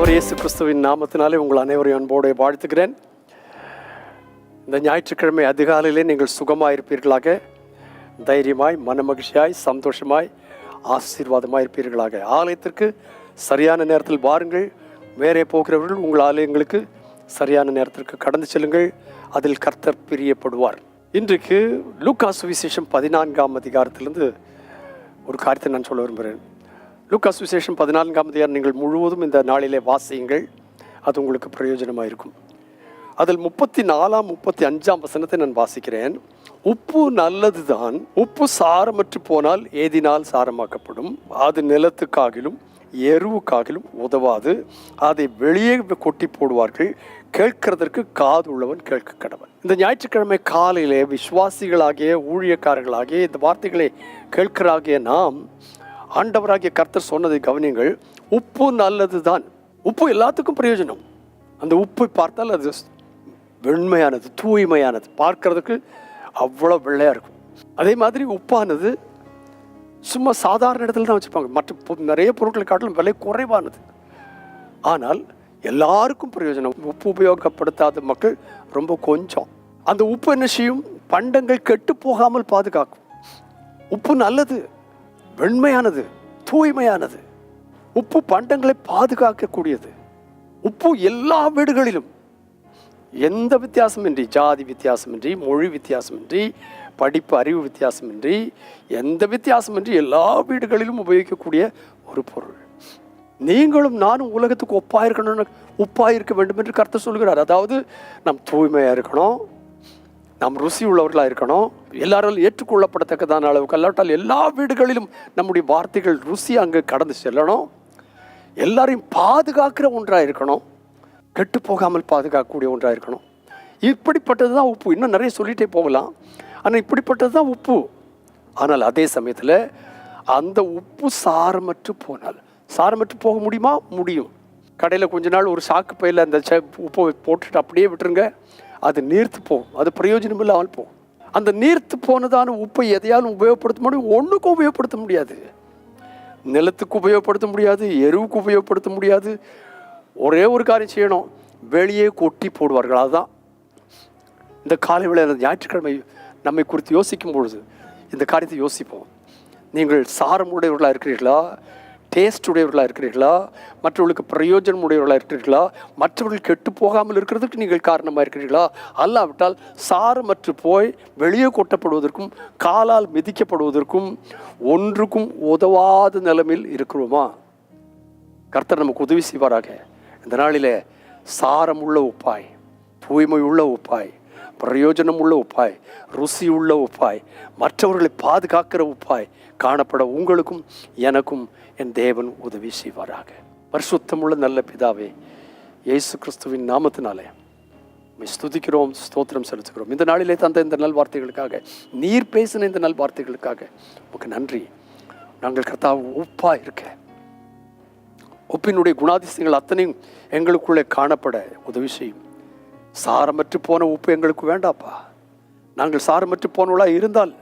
ஆண்டவர் இயேசு கிறிஸ்துவின் நாமத்தினாலே உங்கள் அனைவரையும் அன்போடு வாழ்த்துக்கிறேன் இந்த ஞாயிற்றுக்கிழமை அதிகாலையிலே நீங்கள் சுகமாக இருப்பீர்களாக தைரியமாய் மனமகிழ்ச்சியாய் சந்தோஷமாய் ஆசீர்வாதமாக இருப்பீர்களாக. ஆலயத்திற்கு சரியான நேரத்தில் வாருங்கள். வேறே போகிறவர்கள் உங்கள் ஆலயங்களுக்கு சரியான நேரத்திற்கு கடந்து செல்லுங்கள். அதில் கர்த்தர் பிரியப்படுவார். இன்றைக்கு லூக்காஸ் விசேஷம் பதினான்காம் அதிகாரத்திலிருந்து ஒரு காரியத்தை நான் சொல்ல விரும்புகிறேன். லுக் விசேஷம் பதினான்காம் அதிகாரம் நீங்கள் முழுவதும் இந்த நாளிலே வாசியுங்கள். அது உங்களுக்கு பிரயோஜனமாக இருக்கும் அதில் முப்பத்தி நாலாம் முப்பத்தி அஞ்சாம் வசனத்தை நான் வாசிக்கிறேன். உப்பு நல்லதுதான் உப்பு சாரமற்று போனால் ஏதினால் சாரமாக்கப்படும். அது நிலத்துக்காகிலும் எருவுக்காகிலும் உதவாது. அதை வெளியே கொட்டி போடுவார்கள். கேட்கிறதற்கு காது உள்ளவன் கேட்க கடவன். இந்த ஞாயிற்றுக்கிழமை காலையிலே விசுவாசிகளாகிய ஊழியக்காரர்களாகிய இந்த வார்த்தைகளை கேட்கிறாகிய நாம் ஆண்டவராகிய கர்த்தர் சொன்னதை கவனியுங்கள். உப்பு நல்லது தான் உப்பு எல்லாத்துக்கும் பிரயோஜனம். அந்த உப்பை பார்த்தால் அது வெண்மையானது தூய்மையானது. பார்க்கறதுக்கு அவ்வளோ வெள்ளையாக இருக்கும். அதே மாதிரி உப்பானது சும்மா சாதாரண இடத்துல தான் வச்சுருப்பாங்க மற்ற பொ- நிறைய பொருட்களை காட்டிலும் விலை குறைவானது. ஆனால் எல்லாருக்கும் பிரயோஜனம். உப்பு உபயோகப்படுத்தாத மக்கள் ரொம்ப கொஞ்சம். அந்த உப்பு என்ன செய்யும்? பண்டங்கள் கெட்டு போகாமல் பாதுகாக்கும். உப்பு நல்லது. வெண்மையானது தூய்மையானது. உப்பு பண்டங்களை பாதுகாக்கக்கூடியது. உப்பு எல்லா வீடுகளிலும். எந்த வித்தியாசமின்றி ஜாதி வித்தியாசமின்றி மொழி வித்தியாசமின்றி படிப்பு அறிவு வித்தியாசமின்றி எந்த வித்தியாசமின்றி எல்லா வீடுகளிலும் உபயோகிக்கக்கூடிய ஒரு பொருள். நீங்களும் நானும் உலகத்துக்கு ஒப்பாக இருக்கணும்னு உப்பாக இருக்க வேண்டும் என்று கருத்தை சொல்கிறார். அதாவது நம் தூய்மையாக இருக்கணும் நாம் ருசி உள்ளவர்களாக இருக்கணும். எல்லாராலும் ஏற்றுக்கொள்ளப்படத்தக்கதான அளவுக்கு அல்லாட்டால் எல்லா வீடுகளிலும் நம்முடைய வார்த்தைகள் ருசி அங்கே கடந்து செல்லணும். எல்லாரையும் பாதுகாக்கிற ஒன்றாக இருக்கணும். கெட்டு போகாமல் பாதுகாக்கக்கூடிய ஒன்றாக இருக்கணும். இப்படிப்பட்டது தான் உப்பு. இன்னும் நிறைய சொல்லிகிட்டே போகலாம். ஆனால் இப்படிப்பட்டது தான் உப்பு. ஆனால் அதே சமயத்தில் அந்த உப்பு சாரமற்று போனால் சாரமற்று போக முடியுமா? முடியும். கடையில் கொஞ்ச நாள் ஒரு சாக்கு பையில் அந்த உப்பை போட்டுட்டு அப்படியே விட்டுருங்க. அது நீர்த்து போகும் அது பிரயோஜனம் இல்லாமல் போகும் அந்த நீர்த்து போனதான உப்பை எதையாலும் உபயோகப்படுத்த முடியும். ஒன்றுக்கும் உபயோகப்படுத்த முடியாது. நிலத்துக்கு உபயோகப்படுத்த முடியாது. எருவுக்கு உபயோகப்படுத்த முடியாது. ஒரே ஒரு காரியம் செய்யணும். வெளியே கொட்டி போடுவார்கள். அதுதான் இந்த காலை விளையாட ஞாயிற்றுக்கிழமை நம்மை குறித்து யோசிக்கும் பொழுது இந்த காரியத்தை யோசிப்போம். நீங்கள் சாரம் உடையவர்களாக இருக்கிறீர்களா? டேஸ்ட் உடையவர்களாக இருக்கிறீர்களா? மற்றவர்களுக்கு பிரயோஜனம் உடையவர்களாக இருக்கிறீர்களா? மற்றவர்கள் கெட்டு போகாமல் இருக்கிறதுக்கு நீங்கள் காரணமாக இருக்கிறீர்களா? அல்லாவிட்டால் சாரமற்று போய் வெளியே கொட்டப்படுவதற்கும் காலால் மிதிக்கப்படுவதற்கும் ஒன்றுக்கும் உதவாத நிலைமையில் இருக்கிறோமா? கர்த்தர் நமக்கு உதவி செய்வாராக. இந்த நாளில் சாரம் உள்ள உப்பாய் தூய்மை உள்ள உப்பாய் பிரயோஜனம் உள்ள உப்பாய் ருசி உள்ள உப்பாய் மற்றவர்களை பாதுகாக்கிற உப்பாய் காணப்பட உங்களுக்கும் எனக்கும் என் தேவன் உதவி செய்வாராக. பரிசுத்தமுள்ள நல்ல பிதாவே இயேசு கிறிஸ்துவின் நாமத்தினாலே ஸ்துதிக்கிறோம் ஸ்தோத்திரம் செலுத்துகிறோம். இந்த நாளிலே தந்த இந்த நல் வார்த்தைகளுக்காக நீர் பேசின இந்த நல் வார்த்தைகளுக்காக உமக்கு நன்றி. நாங்கள் கர்த்தா உப்பா இருக்க உப்பினுடைய குணாதிசயங்கள் அத்தனையும் எங்களுக்குள்ளே காணப்பட உதவி செய்யும். சாரமற்று போன உப்பு எங்களுக்கு வேண்டாப்பா. நாங்கள் சாரமற்று போனவளாக இருந்தால்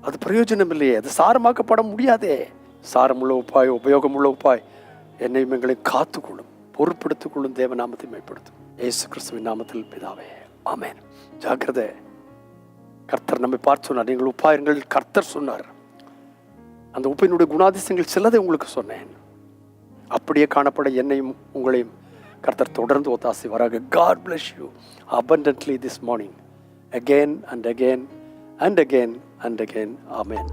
அது பிரயோஜனம் இல்லையே. அது சாரமாக்கப்பட முடியாதே. சாரமுள்ள உப்பாய் உபயோகமுள்ள உப்பாய் என்னையும் எங்களை காத்துக்கொள்ளும் பொறுப்படுத்திக் கொள்ளும் தேவநாமத்தை மேம்படுத்தும். ஏசு கிறிஸ்துவின் நாமத்தில் பிதாவே ஆமேன். ஜாக்கிரதை. கர்த்தர் நம்மை பார்த்து சொன்னார். நீங்கள் உப்பாயிருங்கள் கர்த்தர் சொன்னார். அந்த உப்பினுடைய குணாதிசயங்கள் சிலதை உங்களுக்கு சொன்னேன். அப்படியே காணப்பட என்னையும் உங்களையும் கர்த்தர் தொடர்ந்து ஒத்தாசி வராக God bless you abundantly this morning again and again and again and again amen